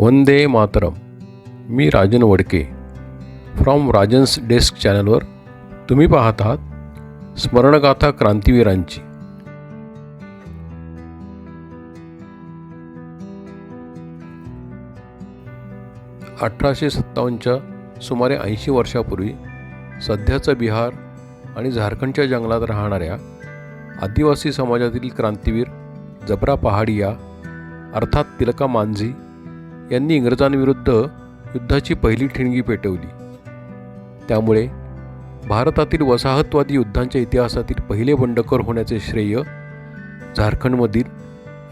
वंदे मातरम. मी Rajan Wadke. From Rajan's desk चॅनलवर तुम्ही पाहत आहात स्मरणगाथा क्रांतीवीरांची. अठराशे सत्तावन्नच्या सुमारे ऐंशी वर्षापूर्वी सध्याचं बिहार आणि झारखंडच्या जंगलात राहणाऱ्या आदिवासी समाजातील क्रांतीवीर जबरा पहाडिया अर्थात तिलका मांझी यांनी इंग्रजांविरुद्ध युद्धाची पहिली ठिणगी पेटवली. त्यामुळे भारतातील वसाहतवादी युद्धांच्या इतिहासातील पहिले बंडखोर होण्याचे श्रेय झारखंडमधील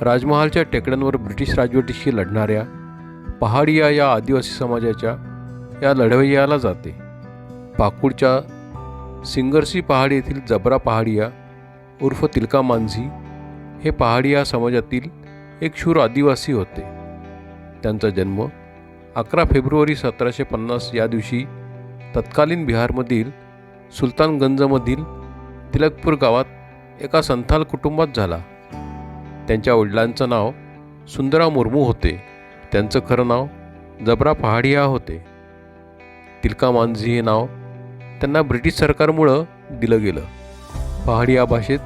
राजमहालच्या टेकड्यांवर ब्रिटिश राजवटीशी लढणाऱ्या पहाडिया या आदिवासी समाजाच्या या लढवय्याला जाते. पाकूडच्या सिंगरसी पहाडी येथील जबरा पहाडिया उर्फ तिलका मांझी हे पहाडिया समाजातील एक शूर आदिवासी होते. त्यांचा जन्म अकरा फेब्रुवारी सतराशे पन्नास या दिवशी तत्कालीन बिहारमधील सुलतानगंजमधील तिलकपूर गावात एका संथाल कुटुंबात झाला. त्यांच्या वडिलांचं नाव सुंदरा मुर्मू होते. त्यांचं खरं नाव जबरा पहाडिया होते. तिलका मांझी हे नाव त्यांना ब्रिटिश सरकारमुळं दिलं गेलं. पहाडिया भाषेत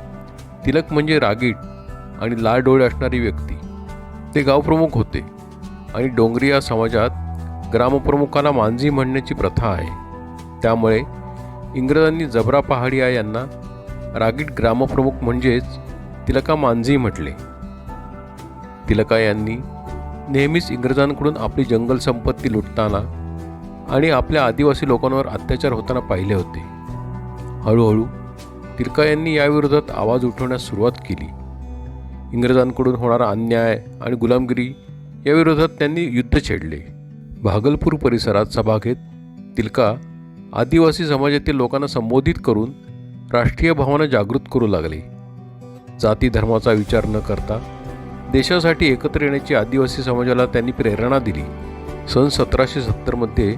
तिलक म्हणजे रागीट आणि लाल डोळे असणारी व्यक्ती. ते गावप्रमुख होते. आणि डोंगरिया समाजात ग्रामप्रमुखाला मांझी म्हणण्याची प्रथा आहे. त्यामुळे इंग्रजांनी जबरा पहाडिया यांना रागीट ग्रामप्रमुख म्हणजेच तिलका मांझी म्हटले. तिलका यांनी नेहमीच इंग्रजांकडून आपली जंगल संपत्ती लुटताना आणि आपल्या आदिवासी लोकांवर अत्याचार होताना पाहिले होते. हळूहळू तिलका यांनी याविरोधात आवाज उठवण्यास सुरुवात केली. इंग्रजांकडून होणारा अन्याय आणि गुलामगिरी याविरोधात त्यांनी युद्ध छेडले. भागलपूर परिसरात सभा घेत तिलका आदिवासी समाजातील लोकांना संबोधित करून राष्ट्रीय भावना जागृत करू लागले. जाती धर्माचा विचार न करता देशासाठी एकत्र येण्याची आदिवासी समाजाला त्यांनी प्रेरणा दिली. सन सतराशे सत्तरमध्ये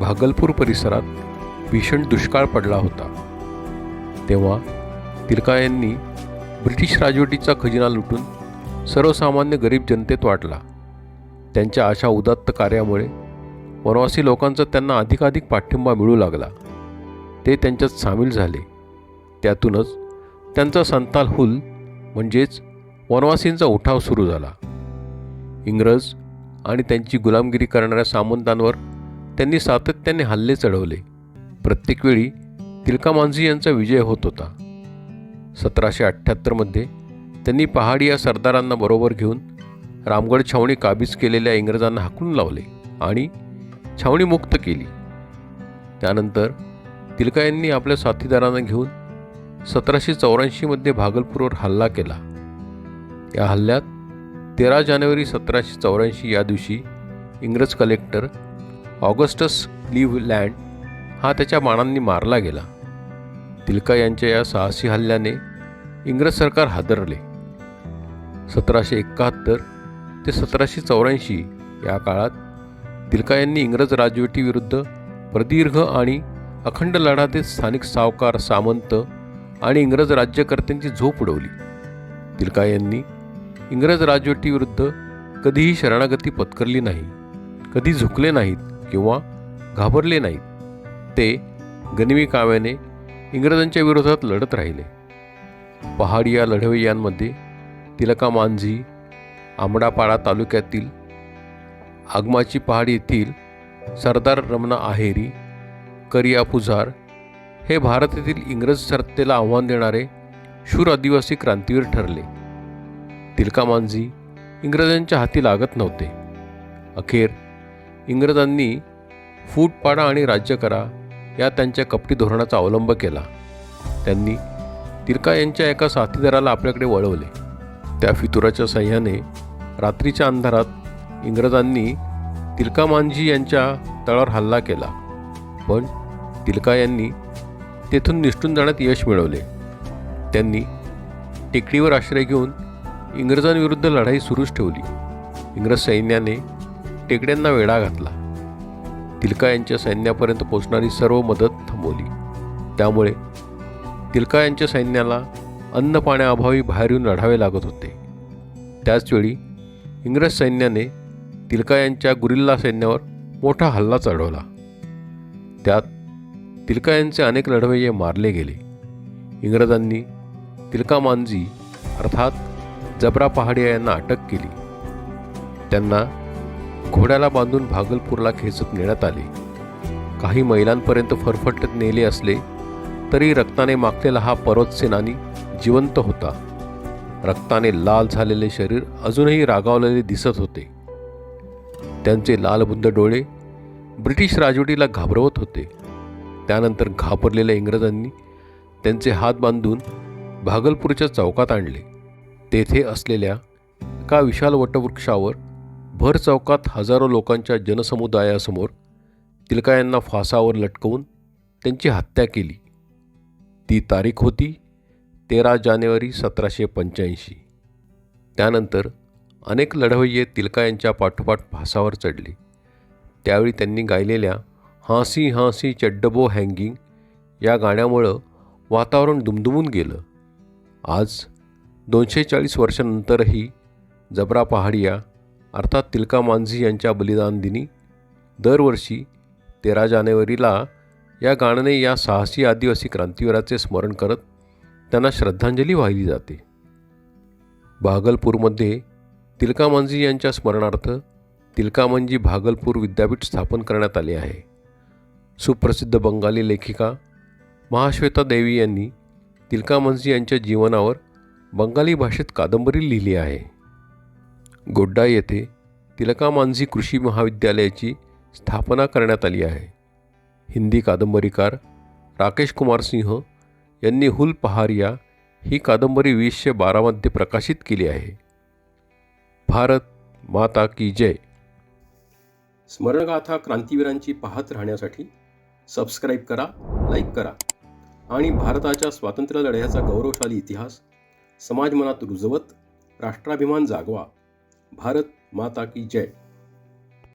भागलपूर परिसरात भीषण दुष्काळ पडला होता. तेव्हा तिलका यांनी ब्रिटिश राजवटीचा खजिना लुटून सर्वसामान्य गरीब जनतेत वाटला. त्यांच्या अशा उदात्त कार्यामुळे वनवासी लोकांचा त्यांना अधिकाधिक पाठिंबा मिळू लागला. ते त्यांच्यात सामील झाले. त्यातूनच त्यांचा संताल हुल म्हणजेच वनवासींचा उठाव सुरू झाला. इंग्रज आणि त्यांची गुलामगिरी करणाऱ्या सामंतांवर त्यांनी सातत्याने हल्ले चढवले. प्रत्येक वेळी तिलका मांझी यांचा विजय होत होता. सतराशे अठ्ठ्याहत्तरमध्ये त्यांनी पहाडी या सरदारांना बरोबर घेऊन रामगड छावणी काबीज केलेल्या इंग्रजांना हाकून लावले आणि छावणी मुक्त केली. त्यानंतर तिलका यांनी आपल्या साथीदारांना घेऊन सतराशे चौऱ्याऐंशीमध्ये भागलपूरवर हल्ला केला. या हल्ल्यात तेरा जानेवारी सतराशे चौऱ्याऐंशी या दिवशी इंग्रज कलेक्टर ऑगस्टस लिव्हलँड हा त्याच्या बाणांनी मारला गेला. तिलका यांच्या या साहसी हल्ल्याने इंग्रज सरकार हादरले. सतराशे एकाहत्तर ते सतराशे चौऱ्याऐंशी या काळात तिलका यांनी इंग्रज राजवटीविरुद्ध प्रदीर्घ आणि अखंड लढा देत स्थानिक सावकार सामंत आणि इंग्रज राज्यकर्त्यांची झोप उडवली. तिलका यांनी इंग्रज राजवटीविरुद्ध कधीही शरणागती पत्करली नाही कधी झुकले नाहीत किंवा घाबरले नाहीत. ते गनिमी काव्याने इंग्रजांच्या विरोधात लढत राहिले. पहाडिया लढवय्यांमध्ये तिलका मांझी आमडापाडा तालुक्यातील आगमाची पहाडी येथील सरदार रमना आहेरी करिया पुझार हे भारतातील इंग्रज सत्तेला आव्हान देणारे शूर आदिवासी क्रांतीवीर ठरले. तिलका मांझी इंग्रजांच्या हाती लागत नव्हते. अखेर इंग्रजांनी फूट पाडा आणि राज्य करा या त्यांच्या कपटी धोरणाचा अवलंब केला. त्यांनी तिलका यांच्या एका साथीदाराला आपल्याकडे वळवले. त्या फितुराच्या सह्याने रात्रीच्या अंधारात इंग्रजांनी तिलका मांझी यांच्या तळावर हल्ला केला. पण तिलका यांनी तेथून निष्ठून जाण्यात यश मिळवले. त्यांनी टेकडीवर आश्रय घेऊन इंग्रजांविरुद्ध लढाई सुरूच ठेवली. इंग्रज सैन्याने टेकड्यांना वेढा घातला. तिलका यांच्या सैन्यापर्यंत पोचणारी सर्व मदत थांबवली. त्यामुळे तिलका यांच्या सैन्याला अन्न पाण्याअभावी बाहेर येऊन लढावे लागत होते. त्याचवेळी इंग्रज सैन्याने तिलका यांच्या गुरिल्ला सैन्यावर मोठा हल्ला चढवला. त्यात तिलका यांचे अनेक लढवय्ये मारले गेले. इंग्रजांनी तिलका मांझी अर्थात जबरा पहाडिया यांना अटक केली. त्यांना घोड्याला बांधून भागलपूरला खेचत नेण्यात आले. काही महिलांपर्यंत फरफटत नेले असले तरी रक्ताने माखलेला हा पर्वत सेनानी जिवंत होता. रक्ताने लाल झालेले शरीर अजूनही रागावलेले दिसत होते. त्यांचे लालबुद्ध डोळे ब्रिटिश राजवटीला घाबरवत होते. त्यानंतर घाबरलेल्या इंग्रजांनी त्यांचे हात बांधून भागलपूरच्या चौकात आणले. तेथे असलेल्या एका विशाल वटवृक्षावर भर चौकात हजारो लोकांच्या जनसमुदायासमोर तिलका यांना फासावर लटकवून त्यांची हत्या केली. ती तारीख होती तेरा जानेवारी सतराशे पंच्याऐंशी. त्यानंतर अनेक लढवय्ये तिलका यांच्या पाठोपाठ फासावर चढले. त्यावेळी त्यांनी गायलेल्या हासी हासी चड्डबो हँगिंग या गाण्यामुळं वातावरण दुमदुमून गेलं. आज दोनशे चाळीस वर्षानंतरही जबरा पहाडिया अर्थात तिलका मांझी यांच्या बलिदान दिनी दरवर्षी तेरा जानेवारीला या गाण्याने या साहसी आदिवासी क्रांतिवीराचे स्मरण करत त्यांना श्रद्धांजली वाहिली जाते. भागलपूरमध्ये तिलका मांझी यांच्या स्मरणार्थ तिलकामांजी भागलपूर विद्यापीठ स्थापन करण्यात आले आहे. सुप्रसिद्ध बंगाली लेखिका महाश्वेता देवी यांनी तिलकामांजी यांच्या जीवनावर बंगाली भाषेत कादंबरी लिहिली आहे. गोड्डा येथे तिलकामांझी कृषी महाविद्यालयाची स्थापना करण्यात आली आहे. हिंदी कादंबरीकार राकेश कुमार सिंह यांनी हुल पहारिया ही कादंबरी वीसशे बारामध्ये प्रकाशित केली आहे. भारत माता की जय. स्मरणगाथा क्रांतीवीरांची पाहत राहण्यासाठी सबस्क्राईब करा लाईक करा आणि भारताच्या स्वातंत्र्य लढ्याचा गौरवशाली इतिहास समाज मनात रुजवत राष्ट्राभिमान जागवा. भारत माता की जय.